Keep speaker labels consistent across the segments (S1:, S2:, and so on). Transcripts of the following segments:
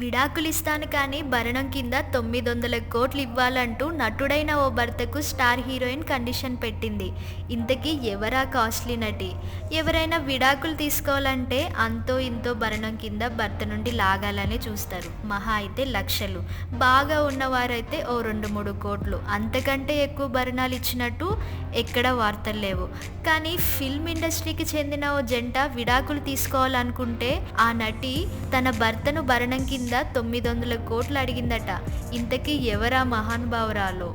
S1: విడాకులు ఇస్తాను కానీ భరణం కింద తొమ్మిది వందల కోట్లు ఇవ్వాలంటూ నటుడైన ఓ భర్తకు స్టార్ హీరోయిన్ కండిషన్ పెట్టింది. ఇంతకీ ఎవరా కాస్ట్లీ నటి? ఎవరైనా విడాకులు తీసుకోవాలంటే అంతో ఇంతో భరణం కింద భర్త నుండి లాగాలని చూస్తారు. మహా అయితే లక్షలు. బాగా ఉన్నవారైతే ఓ రెండు మూడు కోట్లు. అంతకంటే ఎక్కువ భరణాలు ఇచ్చినట్టు ఎక్కడ వార్తలు లేవు. కానీ ఫిల్మ్ ఇండస్ట్రీకి చెందిన ఓ జంట విడాకులు తీసుకోవాలనుకుంటే ఆ నటి తన భర్తను భరణం కింద తొమ్మిది వందల కోట్లు అడిగిందట. ఇంతకీ ఎవరా మహానుభావురాలో?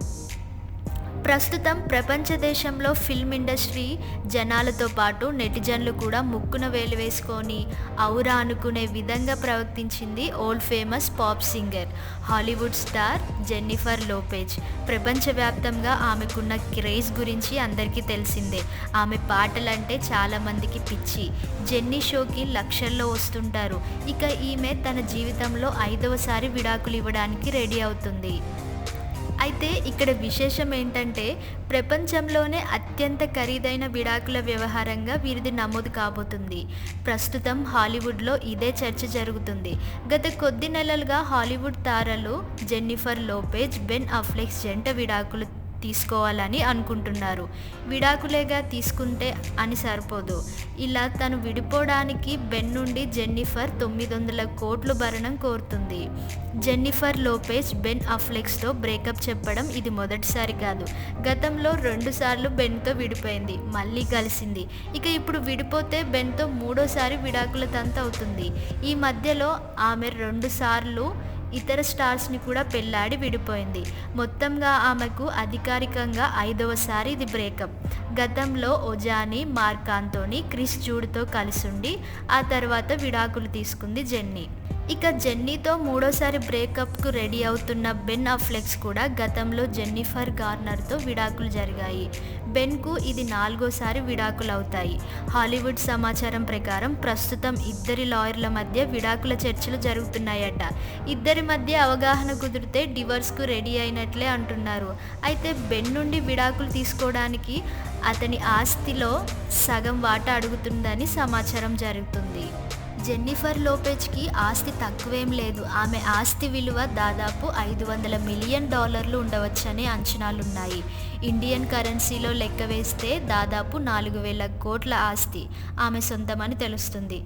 S1: ప్రస్తుతం ప్రపంచ దేశంలో ఫిల్మ్ ఇండస్ట్రీ జనాలతో పాటు నెటిజన్లు కూడా ముక్కున వేలు వేసుకొని ఔరా అనుకునే విధంగా ప్రవర్తించింది old famous pop singer Hollywood star Jennifer Lopez. ప్రపంచవ్యాప్తంగా ఆమెకున్న క్రేజ్ గురించి అందరికీ తెలిసిందే. ఆమె పాటలంటే చాలామందికి పిచ్చి. జెన్నీ షోకి లక్షల్లో వస్తుంటారు. ఇక ఈమె తన జీవితంలో ఐదవసారి విడాకులు ఇవ్వడానికి రెడీ అవుతుంది. అయితే ఇక్కడ విశేషం ఏంటంటే ప్రపంచంలోనే అత్యంత ఖరీదైన విడాకుల వ్యవహారంగా వీరిది నమోదు కాబోతుంది. ప్రస్తుతం హాలీవుడ్లో ఇదే చర్చ జరుగుతుంది. గత కొద్ది నెలలుగా హాలీవుడ్ తారలు జెన్నిఫర్ లోపేజ్ బెన్ అఫ్లెక్స్ జంట విడాకులు తీసుకోవాలని అనుకుంటున్నారు. విడాకులేగా తీసుకుంటే అని సరిపోదు. ఇలా తను విడిపోవడానికి బెన్ నుండి జెన్నిఫర్ తొమ్మిది వందల కోట్లు భరణం కోరుతుంది. జెన్నిఫర్ లోపేజ్ బెన్ అఫ్లెక్స్తో బ్రేకప్ చెప్పడం ఇది మొదటిసారి కాదు. గతంలో రెండుసార్లు బెన్తో విడిపోయింది. మళ్ళీ కలిసింది. ఇక ఇప్పుడు విడిపోతే బెన్తో మూడోసారి విడాకుల తంత అవుతుంది ఈ మధ్యలో ఆమె రెండుసార్లు ఇతర స్టార్స్ని కూడా పెళ్ళాడి విడిపోయింది. మొత్తంగా ఆమెకు అధికారికంగా ఐదవసారి ఇది బ్రేకప్. గతంలో ఒజాని మార్కాంతోని క్రిస్ జూడ్తో కలిసుండి ఆ తర్వాత విడాకులు తీసుకుంది జెన్నీ. ఇక జెన్నీతో మూడోసారి బ్రేకప్కు రెడీ అవుతున్న బెన్ అఫ్లెక్స్ కూడా గతంలో జెన్నిఫర్ గార్నర్తో విడాకులు జరిగాయి. బెన్కు ఇది నాలుగోసారి విడాకులు అవుతాయి హాలీవుడ్ సమాచారం ప్రకారం ప్రస్తుతం ఇద్దరి లాయర్ల మధ్య విడాకుల చర్చలు జరుగుతున్నాయట. ఇద్దరి మధ్య అవగాహన కుదిరితే డివర్స్కు రెడీ అయినట్లే అంటున్నారు. అయితే బెన్ నుండి విడాకులు తీసుకోవడానికి అతని ఆస్తిలో సగం వాటా అడుగుతుందని సమాచారం జరుగుతుంది. జెన్నిఫర్ లోపేజ్కి ఆస్తి తక్కువేం లేదు. ఆమె ఆస్తి విలువ దాదాపు ఐదు వందల మిలియన్ డాలర్లు ఉండవచ్చనే అంచనాలున్నాయి. ఇండియన్ కరెన్సీలో లెక్క వేస్తే దాదాపు నాలుగు వేల కోట్ల ఆస్తి ఆమె సొంతమని తెలుస్తుంది.